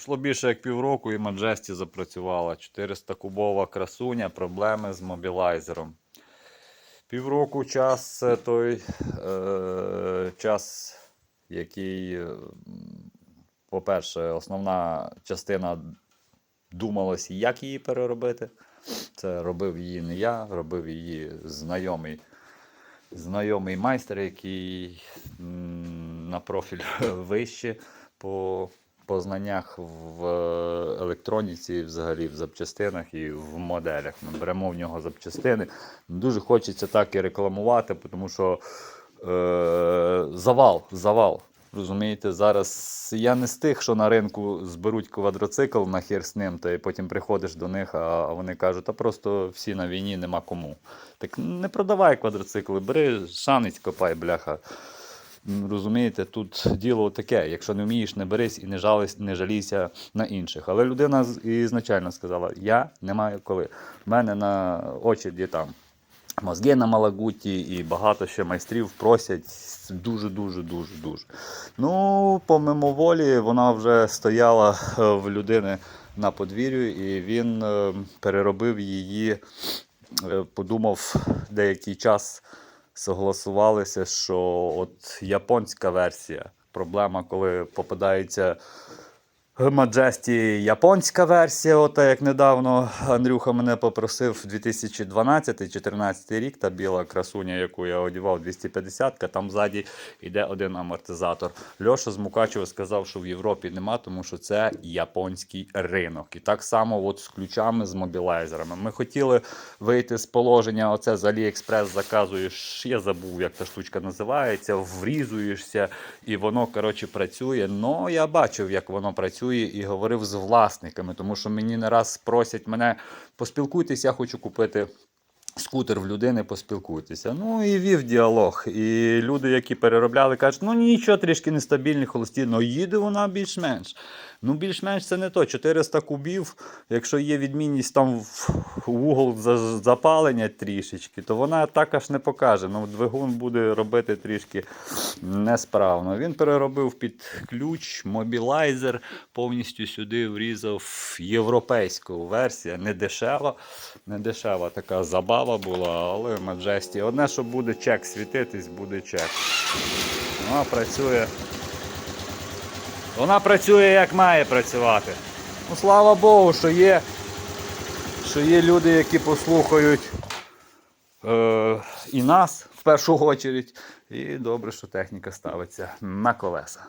Пройшло більше як півроку і Маджесті запрацювала. 400 кубова красуня, проблеми з мобілайзером. Півроку час той е, час, який, е, по-перше, основна частина думалось, як її переробити. Це робив її не я, робив її знайомий, знайомий майстер, який м, на профіль вище по, по знаннях в електроніці, взагалі в запчастинах і в моделях. Ми беремо в нього запчастини. Дуже хочеться так і рекламувати, тому що е, завал, завал. Розумієте, зараз я не з тих, що на ринку зберуть квадроцикл на хер з ним, та й потім приходиш до них, а вони кажуть, та просто всі на війні нема кому. Так не продавай квадроцикли, бери шанець, копай, бляха. Розумієте, тут діло таке: якщо не вмієш, не берись і не жались, не жалійся на інших. Але людина ізначально сказала: я не маю коли. У мене на очереді там мозги на Малагуті і багато ще майстрів просять дуже, дуже, дуже, дуже. Ну, по мимоволі вона вже стояла е, в людини на подвір'ю, і він е, переробив її, е, подумав деякий час. Согласувалися, що от японська версія. Проблема, коли попадається Majesty японська версія, ота як недавно Андрюха мене попросив 2012-2014 рік, та біла красуня, яку я одягав 250 там ззаді йде один амортизатор. Льоша з Мукачева сказав, що в Європі нема, тому що це японський ринок. І так само от з ключами, з мобілайзерами. Ми хотіли вийти з положення, оце з Аліекспрес заказуєш, я забув, як та штучка називається, врізуєшся, і воно коротше працює. Ну я бачив, як воно працює, і говорив з власниками, тому що мені не раз просять мене поспілкуйтесь, я хочу купити. Скутер в людини поспілкуйтеся. Ну і вів діалог. І люди, які переробляли, кажуть, ну нічого, трішки нестабільні, холості, але їде вона більш-менш. Ну, більш-менш це не то. 400 кубів, якщо є відмінність там в угол запалення трішечки, то вона так аж не покаже. Ну, двигун буде робити трішки несправно. Він переробив під ключ, мобілайзер, повністю сюди врізав європейську версію. Не дешева, не дешева така забава була, але Majesty. Одне, що буде чек світитись, буде чек. Вона працює. Вона працює як має працювати. Ну, слава Богу, що є, що є люди, які послухають е, і нас в першу очередь. І добре, що техніка ставиться на колеса.